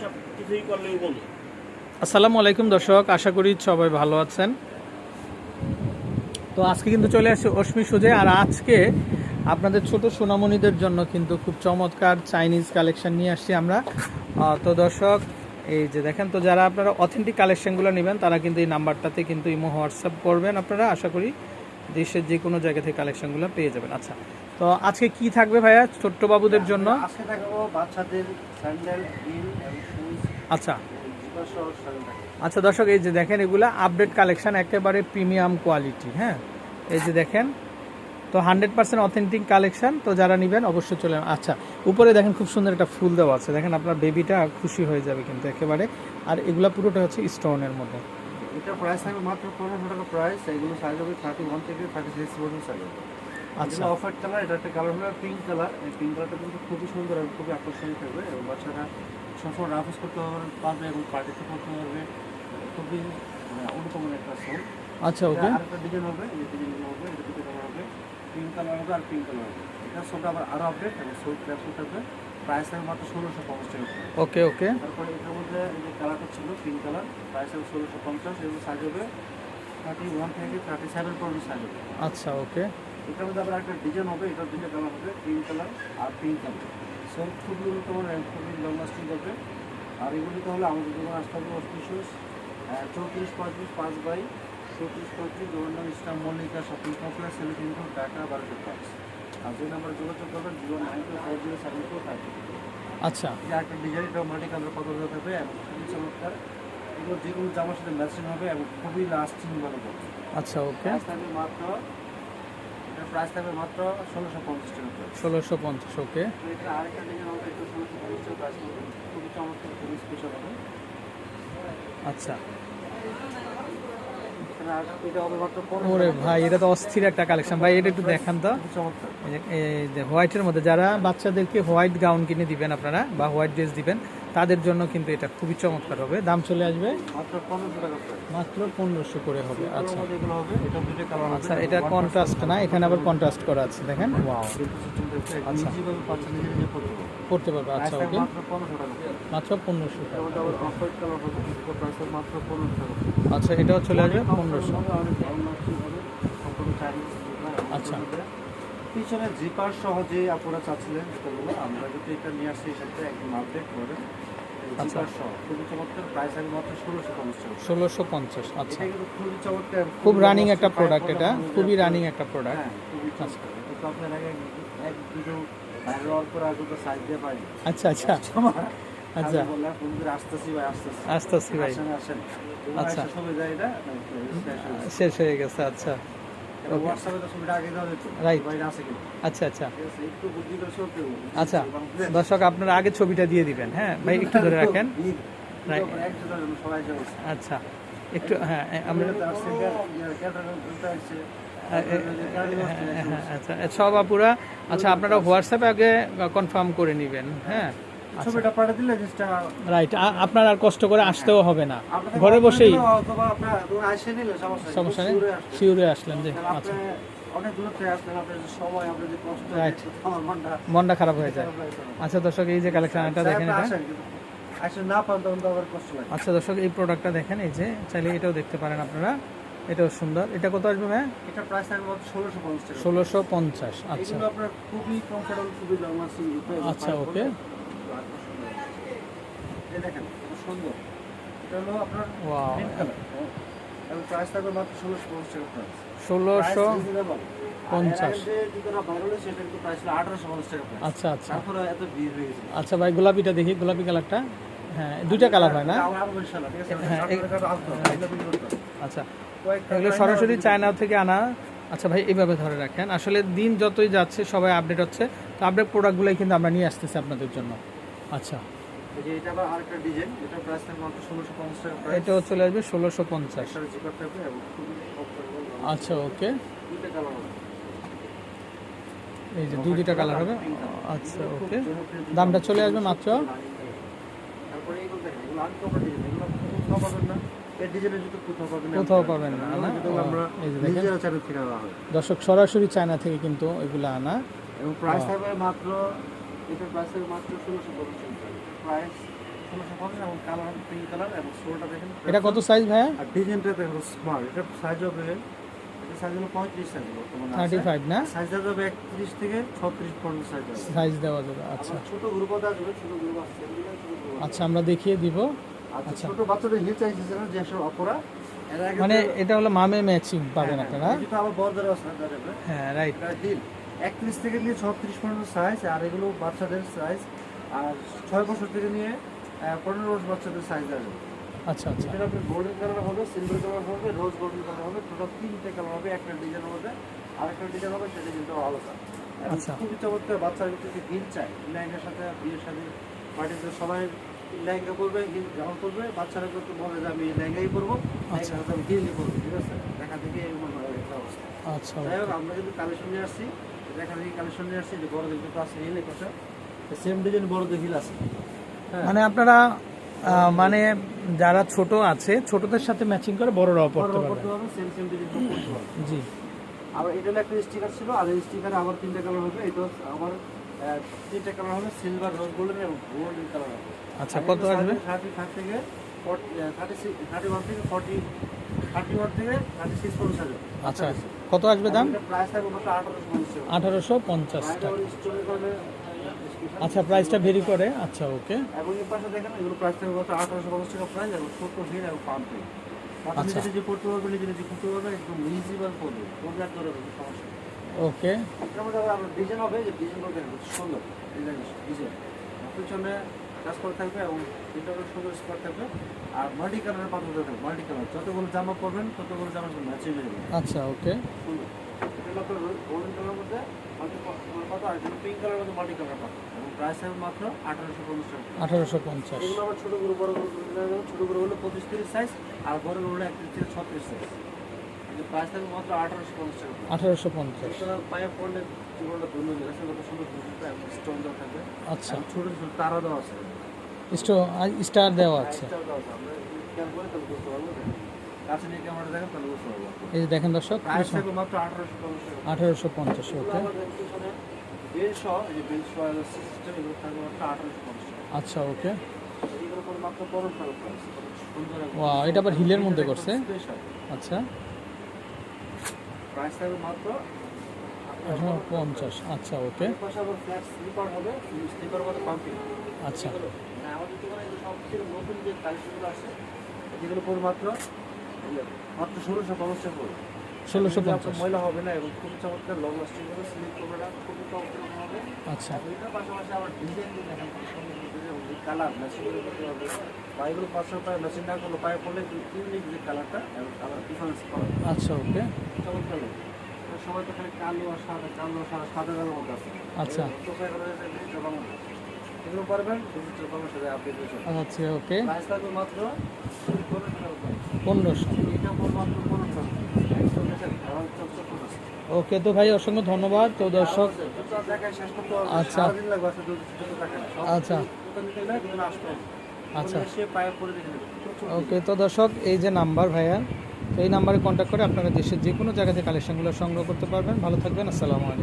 সব কিছুই করলেও বলি। আসসালামু আলাইকুম দর্শক আশা করি সবাই ভালো আছেন। তো আজকে কিন্তু চলে আসছে অশ্মি সুজে আর আজকে আপনাদের ছোট সোনামণিদের জন্য কিন্তু খুব চমৎকার চাইনিজ কালেকশন নিয়ে আসছি আমরা। তো দর্শক এই যে দেখেন তো যারা আপনারা অথেন্টিক কালেকশনগুলো নেবেন তারা কিন্তু এই নাম্বারটাতে কিন্তু ইমো হোয়াটসঅ্যাপ করবেন আপনারা। আশা করি দেশের যে কোনো জায়গা থেকে কালেকশনগুলো পেয়ে যাবেন। আচ্ছা তো আজকে কি থাকবে ভাইয়া ছোট্ট বাবুদের জন্য? আজকে দেখাবো বাচ্চাদের স্যান্ডেল হিল আচ্ছা। আচ্ছা দর্শক, এই যে দেখেন এগুলো আপডেট কালেকশন একেবারে প্রিমিয়াম কোয়ালিটি হ্যাঁ? এই যে দেখেন, তো হান্ড্রেড পার্সেন্ট অথেন্টিক কালেকশন তো যারা নেবেন অবশ্যই চলে। আচ্ছা উপরে দেখেন খুব সুন্দর একটা ফুল দেওয়া আছে। দেখেন আপনার বেবিটা খুশি হয়ে যাবে কিন্তু একেবারে। আর এগুলো পুরোটা হচ্ছে স্টোনের মধ্যে। এটা প্রাইস থাকবে মাত্র পনেরোশো টাকা প্রাইস এগুলো সাইজ হবে থার্টি ওয়ান থেকে থার্টি সিক্স পর্যন্ত সাইজ হবে। আচ্ছা। অফার কালার এটা একটা কালার হবে পিঙ্ক কালার এই পিঙ্ক কালারটা কিন্তু খুবই সুন্দর এবং খুবই আকর্ষণীয় থাকবে এবং বাচ্চারা সবসময় রাফেস করতে পারবে এবং পার্টিতে করতে পারবে। খুবই মানে, অনুপম একটা সোল আচ্ছা ওকে। আরেকটা ডিজাইন হবে এই ডিজাইন হবে এটা দুটো কালার হবে। পিঙ্ক কালার হবে আর পিঙ্ক কালার হবে। এটা সোলটা আবার আরও আপডেট এবং সোল ক্যাপসুল থাকবে। প্রাইস থাকবে মাত্র ষোলোশো পঞ্চাশ টাকা। ওকে ওকে। তারপরে এটার মধ্যে এই যে কালারটা ছিল পিঙ্ক কালার প্রাইস হবে ষোলোশো পঞ্চাশ। এগুলো সাইজ হবে থার্টি ওয়ান থেকে থার্টি সেভেন পর্যন্ত সাইজ হবে। আচ্ছা ওকে। এটার মধ্যে আবার একটা ডিজাইন হবে এটার দুটো কালার হবে পিঙ্ক কালার আর পিঙ্ক কালার সব খুবই তোমার খুবই লং লাস্টিং করবে আর এগুলি তাহলে আমাদের দোকান আসতে হবে অস্পিসিয়াস চৌত্রিশ পঁয়ত্রিশ পাঁচ বাই চৌত্রিশ পঁয়ত্রিশ governor Islam Mallika shopping complex Selifinpur Dhaka বারোশো পাঁচ আর যে নাম্বারে যোগাযোগ করবেন zero nine two five zero seven two five আচ্ছা। যে একটা ডিজাইন এটা মাল্টি কালার কত হবে? এবং খুবই চমৎকার। এগুলো যে কোনো জামার সাথে ম্যাচিং হবে এবং খুবই লাস্টিং ভালো আচ্ছা ওকে থাকবে মাত্র এটার প্রাইস থাকবে মাত্র ষোলোশো পঞ্চাশ টাকা ষোলোশো পঞ্চাশ ওকে। আরেকটা ডিজাইন হবে এটা ষোলোশো পঞ্চাশ টাকা প্রাইস খুবই চমৎকার খুবই স্পেশাল হবে। আচ্ছা। ওরে ভাই এটা তো অস্থির একটা কালেকশন ভাই এটা একটু দেখান তো। হোয়াইটের মধ্যে যারা বাচ্চাদেরকে হোয়াইট গাউন কিনে দিবেন আপনারা বা হোয়াইট ড্রেস দিবেন তাদের জন্য কিন্তু এটা খুবই চমৎকার হবে। দাম চলে আসবে মাত্র পনেরোশো করে। হবে। আচ্ছা। আচ্ছা এটা কন্ট্রাস্ট না এখানে আবার কন্ট্রাস্ট করা আছে দেখেন। ওয়াও আচ্ছা। পড়তে পারবে। আচ্ছা ওকে মাত্র পনেরোশো আচ্ছা এটাও চলে আসবে পনেরোশো। আচ্ছা। পিছনে জিপার সহ যে আপনারা চাচ্ছিলেন সেগুলো আমরা যদি এটা নিয়ে আসছি এই সপ্তাহে একদম আপডেট করে আচ্ছা। ষোলোশো পঞ্চাশ আচ্ছা। খুব রানিং একটা প্রোডাক্ট এটা খুবই রানিং একটা প্রোডাক্ট হ্যাঁ খুবই চমৎকার। এটা তো আপনার আগে এক দুটো বাইরে হওয়ার পর আগে সাইজ দিয়ে পাই। আচ্ছা আচ্ছা। আচ্ছা বন্ধুরা আসতেছি ভাই আচ্ছা। আচ্ছা শেষ হয়ে গেছে আচ্ছা। আচ্ছা আচ্ছা। আচ্ছা দর্শক আপনারা আগে ছবিটা দিয়ে দিবেন হ্যাঁ? ভাই একটু ধরে রাখেন। আচ্ছা একটু হ্যাঁ আমরা হ্যাঁ, হ্যাঁ, আচ্ছা সব আপুরা আচ্ছা আপনারা হোয়াটসঅ্যাপে আগে কনফার্ম করে নেবেন হ্যাঁ? ছবিটা পাঠিয়ে দিলে জিনিসটা রাইট আপনার আর কষ্ট করে আসতেও হবে না। ঘরে বসেই অথবা আপনার আসে নিলে সমস্যা সমস্যা নেই। শিউরে আসলেন যে আচ্ছা। অনেক দূর থেকে আসবেন আপনার সময় আপনার যে কষ্ট Right. মনটা খারাপ হয়ে যায়। হয়ে। আচ্ছা দর্শক এই যে কালেকশনটা দেখেন এটা। আচ্ছা দর্শক এই প্রোডাক্টটা দেখেন এই যে চাইলে এটাও দেখতে পারেন আপনারা। এটাও সুন্দর। এটা কত আসবে ভাই এটা প্রাইস থাকবে মাত্র ষোলোশো পঞ্চাশ টাকা। ষোলোশো পঞ্চাশ আচ্ছা। এগুলো আপনার খুবই কমফোর্টেবল খুবই লং লাস্টিং আচ্ছা, okay. সুন্দর এটা হলো আপনার গ্রিন কালার এবং প্রাইস থাকবে মাত্র ষোলোশো পঞ্চাশ টাকা প্রাইস ষোলোশো। আচ্ছা আচ্ছা। হয়ে আচ্ছা ভাই গোলাপিটা দেখি গোলাপি কালারটা। হ্যাঁ দুইটা কালার হয় না? হ্যাঁ, হবে। আচ্ছা। এগুলো সরাসরি চায়না থেকে আনা। আচ্ছা ভাই এইভাবে ধরে রাখেন। আসলে দিন যতই যাচ্ছে সবাই আপডেট হচ্ছে। তো আপডেট প্রোডাক্টগুলোই কিন্তু আমরা নিয়ে আসতেছি আপনাদের জন্য। আচ্ছা। এই যে এটা আরেকটা ডিজাইন এটা মাত্র ষোলোশো পঞ্চাশ টাকা এটাও চলে আসবে ষোলোশো পঞ্চাশ। আচ্ছা ওকে। এই যে কালার হবে। আচ্ছা ওকে। দামটা চলে আসবে মাত্র? কোথাও পাবেন না। দর্শক সরাসরি চায়না থেকে কিন্তু এগুলো আনা। এবং প্রাইস থাকবে মাত্র এটার প্রাইস থাকবে মাত্র ষোলোশো পঞ্চাশ। প্রাইস এটা কত সাইজ ভাইয়া? আর ডিজাইনটা দেখেন স্মার্ট এটা সাইজ হবে এটা সাইজ হলো পঁয়ত্রিশ সাইজ বর্তমানে থার্টি ফাইভ না? সাইজ যাবে একত্রিশ থেকে ছত্রিশ পর্যন্ত সাইজ সাইজ দেওয়া যাবে আচ্ছা আচ্ছা। ছোট গ্রুপও দেওয়া যাবে ছোট গ্রুপ আছে আচ্ছা আমরা দেখিয়ে দিব। আচ্ছা আচ্ছা। ছোট বাচ্চাদের হিল চাইছে না যে সব অপরা এর মানে এটা হলো মামে ম্যাচিং পাবেন হ্যাঁ, আপনারা। এটা আবার বড়দের হ্যাঁ রাইট হিল একত্রিশ থেকে নিয়ে ছত্রিশ পর্যন্ত সাইজ আর এগুলো বাচ্চাদের সাইজ আর ছয় বছর থেকে নিয়ে পনেরো বছর বাচ্চাদের সাইজ আছে আচ্ছা। আচ্ছা এটা আপনি গোল্ডেন কালার হবে সিলভার কালার হবে রোজ গোল্ডেন কালার হবে টোটাল তিনটে কালার হবে একটা ডিজাইন হবে আরেকটা ডিজাইন হবে সেটা কিন্তু আলাদা। আচ্ছা। খুবই চমৎকার বাচ্চারা কিন্তু হিল চায় লেহেঙ্গার সাথে বিয়ের সাথে পার্টিতে সবাই লেহেঙ্গা পরবে হিল যখন পরবে বাচ্চারা কিন্তু বলে যে আমি লেহেঙ্গাই পরবো আচ্ছা। আমি হিলই পরবো ঠিক আছে? দেখা থেকে এরকম একটা অবস্থা। আচ্ছা যাই হোক আমরা কিন্তু কালেকশন নিয়ে আসছি দেখা দেখি কালেকশন নিয়ে আসছি যে বড়দের কিন্তু আছে হিল একটা সেম ডিজাইন বড়দের হিল আছে হ্যাঁ। মানে আপনারা মানে যারা ছোট আছে ছোটদের সাথে ম্যাচিং করে বড়রাও পড়তে পারবে। সেম সেম ডিজাইন জি। আবার এটা একটা স্টিকার ছিল আর এই স্টিকারে আবার তিনটা কালার হবে। এটা আহ, তিনটা কালার হবে সিলভার রোজ গোল্ডেন এবং গোল্ডেন কালার হবে। আচ্ছা কত আসবে? থার্টি ফাইভ থেকে থার্টি থার্টি ওয়ান থেকে ফর্টি থার্টি ওয়ান থেকে থার্টি সিক্স পর্যন্ত আসবে। আচ্ছা কত আসবে দাম? প্রাইস থাকবে মাত্র আঠারোশো পঞ্চাশ। আঠারোশো পঞ্চাশ প্রাইসটা টাকা। আচ্ছা প্রাইসটা ভেরি করে? আচ্ছা ওকে এবং এই পাশে দেখেন এগুলো প্রাইস থাকবে মাত্র আঠারোশো পঞ্চাশ টাকা প্রাইস এবং ছোট হিল এবং পাম্পে আচ্ছা। নিজে করতে পারবে নিজে নিজে করতে পারবে একদম ইজি বার করবে কোনটা করে সমস্যা ওকে আপনার ডিজাইন হবে যে ডিজাইন করতে সুন্দর ডিজাইন ডিজাইন পিছনে কাজ করা থাকবে এবং ভিতরে সুন্দর স্পট থাকবে। আর মাল্টি কালারের পাথর থাকবে মাল্টি কালার যতগুলো জামা পরবেন ততগুলো জামা ম্যাচিং হয়ে যাবে। আচ্ছা ওকে সুন্দর। আপনার গোল্ডেন কালার মধ্যে পাতা আর পিঙ্ক কালার মধ্যে মাল্টি কালার পাতা এবং প্রাইস হবে মাত্র আঠারোশো পঞ্চাশ। আঠারোশো পঞ্চাশ এগুলো আবার ছোটো গরু বড় গরু ছোটো গরু হলো পঁচিশ তিরিশ সাইজ আর বড় গরু হলো একত্রিশ থেকে ছত্রিশ সাইজ প্রাইস থাকবে মাত্র আঠারোশো পঞ্চাশ আঠারোশো পঞ্চাশ। পায়ে পড়লে জীবনটা ধন্য গেছে কত সুন্দর স্টোন দেওয়া থাকবে আচ্ছা। ছোট ছোট তারা দেওয়া আছে। স্টো স্টার দেওয়া আছে। এই যে দেখেন দর্শক আঠারোশো পঞ্চাশ ওকে। আচ্ছা ওকে। ওয়া এটা আবার হিলের মধ্যে করছে? আচ্ছা। প্রাইস থাকবে মাত্র পঞ্চাশ আচ্ছা ওকে। পাম্পিং আচ্ছা। আমাদের দোকানে সবচেয়ে নতুন যে কালেকশনগুলো আছে যেগুলো মাত্র মাত্র ষোলোশো পঞ্চাশ পড়বে ষোলোশো পঞ্চাশ। ময়লা হবে না এবং খুব চমৎকার লং লাস্টিং হবে স্লিপ করবে না খুবই চমৎকার হবে। আচ্ছা। এটার পাশাপাশি আবার ডিজাইন দিয়ে দেখেন খুব কালার ম্যাচিং করতে হবে। বা পাঁচশো পায়ে ম্যাচিং না করলে পায়ে পড়লে ইউনিক যে কালারটা এবং কালার ডিফারেন্স আচ্ছা ওকে। চমৎকার সবাই তো খালি কালো আর সাদা কালো সাদা কালোর মধ্যে আছে। আচ্ছা। প্রায় এগুলো পারবেন ডিজিটাল সাথে আপডেট আচ্ছা ওকে প্রাইস থাকবে মাত্র। পনেরোশো এটা মাত্র। ওকে তো ভাই অসংখ্য ধন্যবাদ তো দর্শক। আচ্ছা। সব আচ্ছা। আচ্ছা। প্রচুর ওকে তো দর্শক এই যে নাম্বার ভাইয়া তো এই নাম্বারে কন্ট্যাক্ট করে আপনারা দেশের যে কোনো জায়গা থেকে কালেকশনগুলো সংগ্রহ করতে পারবেন ভালো থাকবেন আসসালামু আলাইকুম